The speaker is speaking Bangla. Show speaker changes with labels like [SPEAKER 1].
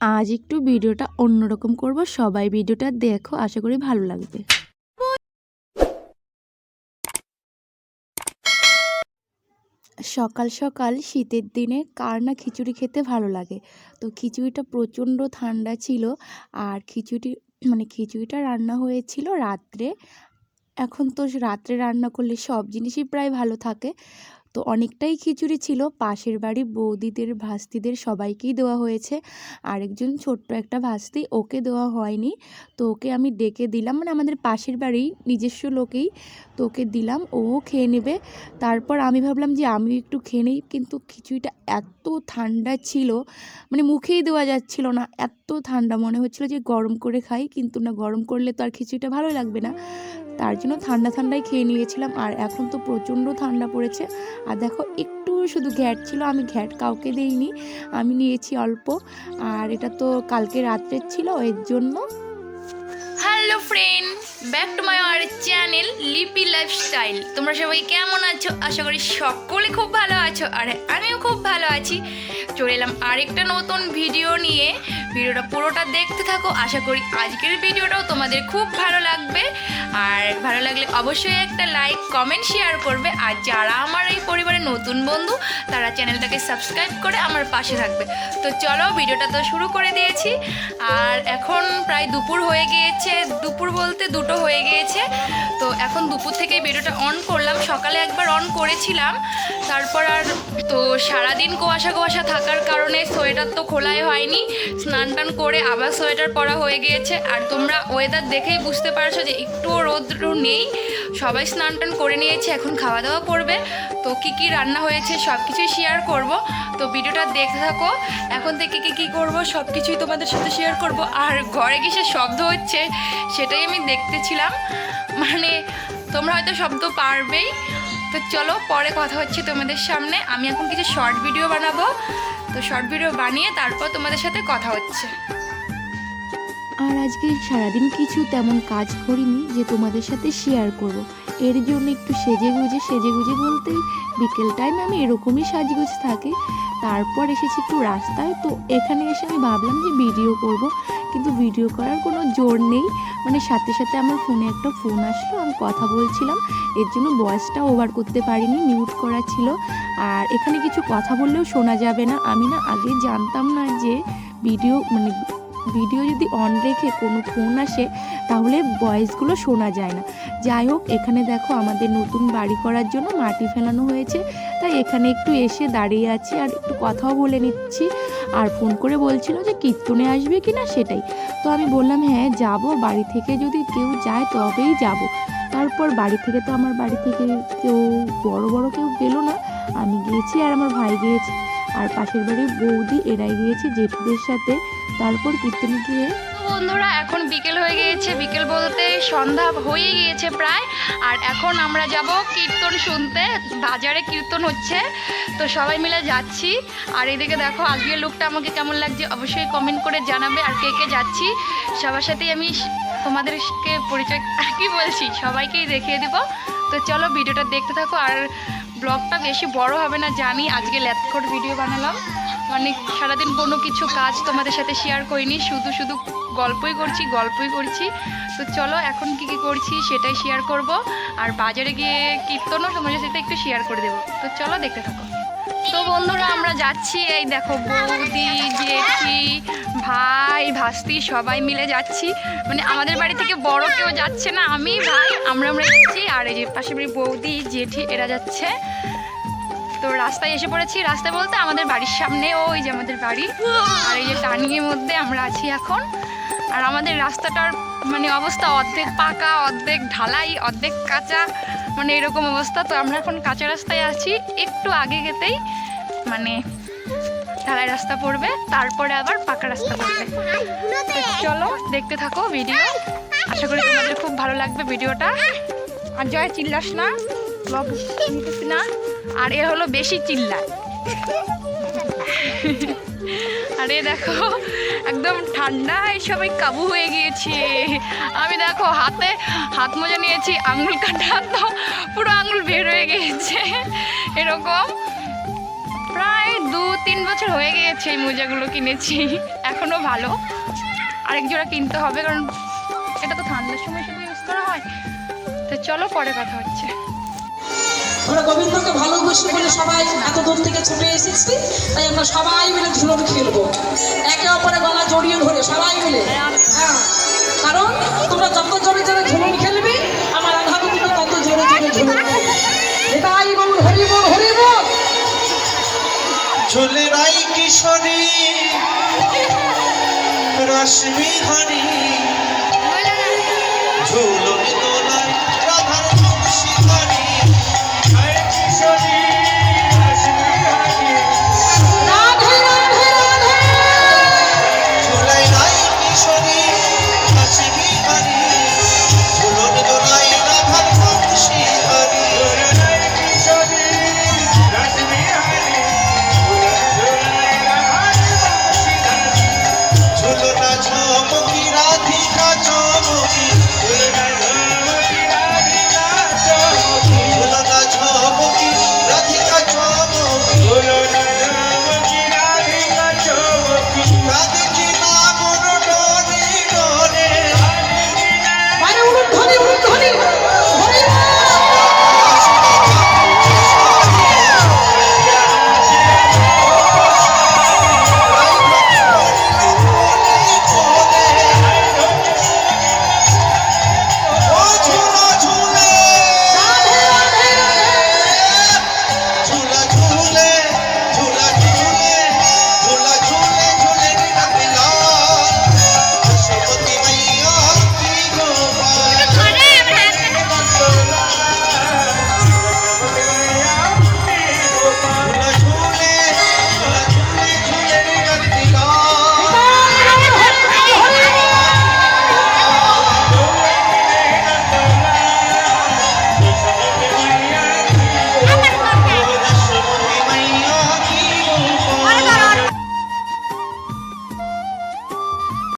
[SPEAKER 1] আজ একটু ভিডিওটা অন্যরকম করব। সবাই ভিডিওটা দেখো, আশা করি ভালো লাগবে। সকাল সকাল শীতের দিনে কার না খিচুড়ি খেতে ভালো লাগে? তো খিচুড়িটা প্রচণ্ড ঠান্ডা ছিল আর খিচুড়ি মানে খিচুড়িটা রান্না হয়েছিল রাত্রে। এখন তো রাত্রে রান্না করলে সব জিনিসই প্রায় ভালো থাকে। তো অনেকটাই খিচুড়ি ছিল। পাশের বাড়ি বৌদিদের, ভাস্তিদের সবাইকেই দেওয়া হয়েছে। আরেকজন ছোট্ট একটা ভাস্তি ওকে দেওয়া হয়নি। তো ওকে আমি ডেকে দিলাম। মানে আমাদের পাশের বাড়ি নিজস্ব লোকেই তো ওকে দিলাম। ও খেয়ে নেবে। তারপর আমি ভাবলাম যে আমিও একটু খেয়ে নিই। কিন্তু খিচুড়িটা এত ঠান্ডা ছিল। মানে মুখেই দেওয়া যাচ্ছিল না। এত ঠান্ডা মনে হচ্ছিল যে গরম করে খাই। কিন্তু না, গরম করলে তো আর খিচুড়িটা ভালো লাগবে না। তার জন্য ঠান্ডা ঠান্ডাই খেয়ে নিয়েছিলাম। আর এখন তো প্রচণ্ড ঠান্ডা পড়েছে। আর দেখো, একটু শুধু ঘ্যাট ছিল, আমি ঘ্যাট কাউকে দেইনি, আমি নিয়েছি অল্প। আর এটা তো কালকে রাত্রের ছিল, এর জন্য।
[SPEAKER 2] Hello friend back to my R channel Lipi lifestyle তোমরা সবাই কেমন আছো? আশা করি সকলে খুব ভালো আছো, আর আমিও খুব ভালো আছি। চলে এলাম আরেকটা নতুন ভিডিও নিয়ে। ভিডিওটা পুরোটা দেখতে থাকো। আশা করি আজকের ভিডিওটাও তোমাদের খুব ভালো লাগবে। আর ভালো লাগলে অবশ্যই একটা লাইক কমেন্ট শেয়ার করবে। আর যারা আমার এই পরিবারের নতুন বন্ধু, তারা চ্যানেলটাকে সাবস্ক্রাইব করে আমার পাশে থাকবে। তো চলো ভিডিওটা তো শুরু করে দিয়েছি। আর এখন প্রায় দুপুর হয়ে গিয়েছে। দুপুর বলতে দুটো হয়ে গিয়েছে। তো এখন দুপুর থেকেই ভিডিওটা অন করলাম। সকালে একবার অন করেছিলাম। তারপর আর তো সারাদিন কুয়াশা কুয়াশা থাকার কারণে সোয়েটার তো খোলাই হয়নি। স্নান টান করে আবার সোয়েটার পরা হয়ে গিয়েছে। আর তোমরা ওয়েদার দেখেই বুঝতে পারছ যে একটুও রোদ্র নেই। সবাই স্নান টান করে নিয়েছে, এখন খাওয়া দাওয়া করবে। তো কি কি রান্না হয়েছে সব কিছুই শেয়ার করব। তো ভিডিওটা দেখতে থাকো। এখন থেকে কি কি করব সব কিছুই তোমাদের সাথে শেয়ার করব। আর ঘরে কিসের শব্দ হচ্ছে সেটাই আমি দেখতেছিলাম। মানে তোমরা হয়তো শব্দ পারবেই। তো চলো পরে কথা হচ্ছে তোমাদের সামনে। আমি এখন কিছু শর্ট ভিডিও বানাবো। তো শর্ট ভিডিও বানিয়ে তারপর তোমাদের সাথে কথা হচ্ছে।
[SPEAKER 1] আর আজকে সারাদিন কিছু তেমন কাজ করিনি যে তোমাদের সাথে শেয়ার করব। এর জন্য একটু সেজে গুজে সেজে গুজে বলতে বিকেল টাইম আমি এরকমই সাজগুজ থাকি। তারপর এসেছি একটু রাস্তায়, তো এখানে এসে আমি ভাবলাম যে ভিডিও করব। কিন্তু ভিডিও করার কোনো জোর নেই। মানে সাথে সাথে আমার ফোনে একটা ফোন আসলো, আমি কথা বলছিলাম। এর জন্য ভয়েসটা ওভার করতে পারিনি মিউট করা ছিল। আর এখানে কিছু কথা বললেও শোনা যাবে না। আমি না আগে জানতাম না যে ভিডিও মানে ভিডিও যদি অন রেখে কোনো ফোন আসে, তাহলে ভয়েসগুলো শোনা যায় না। যাই হোক, এখানে দেখো আমাদের নতুন বাড়ি করার জন্য মাটি ফেলানো হয়েছে। তাই এখানে একটু এসে দাঁড়িয়ে আছি আর একটু কথাও বলে নিচ্ছি। আর ফোন করে বলছিল যে কীর্তনে আসবে কি না সেটাই। তো আমি বললাম হ্যাঁ যাব। বাড়ি থেকে যদি কেউ যায়, তবেই যাব। তারপর বাড়ি থেকে তো আমার বাড়ি থেকে কেউ, বড় বড় কেউ গেলো না। আমি গিয়েছি আর আমার ভাই গিয়েছে। আর পাশের বাড়ির বৌদি এরাই গিয়েছে জেঠুদের সাথে। তারপর কীর্তনে গিয়ে
[SPEAKER 2] বন্ধুরা, এখন বিকেল হয়ে গিয়েছে। বিকেল বলতে সন্ধ্যা হয়ে গিয়েছে প্রায়। আর এখন আমরা যাব কীর্তন শুনতে। বাজারে কীর্তন হচ্ছে। তো সবাই মিলে যাচ্ছি। আর এদিকে দেখো, আজকের লুকটা আমাকে কেমন লাগছে অবশ্যই কমেন্ট করে জানাবে। আর কে কে যাচ্ছি, সবার সাথেই আমি তোমাদেরকে পরিচয় কি বলছি? সবাইকেই দেখিয়ে দিব। তো চলো, ভিডিওটা দেখতে থাকো। আর ব্লগটা বেশি বড় হবে না জানি আজকে ল্যাপকট ভিডিও বানালাম। মানে সারাদিন কোনো কিছু কাজ তোমাদের সাথে শেয়ার করিনি, শুধু শুধু গল্পই করছি গল্পই করছি। তো চলো এখন কি কি করছি সেটাই শেয়ার করব। আর বাজারে গিয়ে কীর্তনও তোমাদের সাথে একটু শেয়ার করে দেবো। তো চলো দেখতে থাকো। তো বন্ধুরা, আমরা যাচ্ছি, এই দেখো বৌদি, জেঠি, ভাই, ভাস্তি, সবাই মিলে যাচ্ছি। মানে আমাদের বাড়ি থেকে বড় কেউ যাচ্ছে না, আমি, ভাই, আমরা আমরা যাচ্ছি। আর এই যে পাশে বৌদি, জেঠি, এরা যাচ্ছে। তো রাস্তায় এসে পড়েছি। রাস্তায় বলতে আমাদের বাড়ির সামনে, ওই যে আমাদের বাড়ি। আর এই যে টার্নিংয়ের মধ্যে আমরা আছি এখন। আর আমাদের রাস্তাটার মানে অবস্থা অর্ধেক পাকা, অর্ধেক ঢালাই, অর্ধেক কাঁচা। মানে এরকম অবস্থা। তো আমরা এখন কাঁচা রাস্তায় আছি, একটু আগে গেতেই মানে ঢালাই রাস্তা পড়বে, তারপরে আবার পাকা রাস্তা পড়বে। চলো, দেখতে থাকো ভিডিও। আশা করি তোমাদের খুব ভালো লাগবে ভিডিওটা। আর জয় চিল্লাস না না। আর এ হলো বেশি চিল্লায় আরে দেখো একদম ঠান্ডায় সবাই কাবু হয়ে গিয়েছে। আমি দেখো, হাতে হাত মোজা নিয়েছি, আঙুল কাটা, তো পুরো আঙুল বের হয়ে গিয়েছে। এরকম প্রায় দু তিন বছর হয়ে গিয়েছে এই মোজাগুলো কিনেছি এখনও ভালো। আরেক জোড়া কিনতে হবে, কারণ এটা তো ঠান্ডার সময় শুধু ইউজ করা হয়। তো চলো, পরে কথা হচ্ছে।
[SPEAKER 3] আমরা গোবিন্দকে ভালোবাসি বলে সবাই এত দূর থেকে ছুটে এসেছি, তাই আমরা সবাই মিলে ধুলোর খেলব। জড়িয়ে ধরে সবাই মিলে। হ্যাঁ কারণ তোমরা যত জোরে জোরে ঝুমুন খেলবে আমার আঘাত তত জোরে জোরে ঝুমুন এটাই বলুন হরিব
[SPEAKER 4] হরিব ঝুলরাই কিশোরী রশ্মি হরি ঝুলন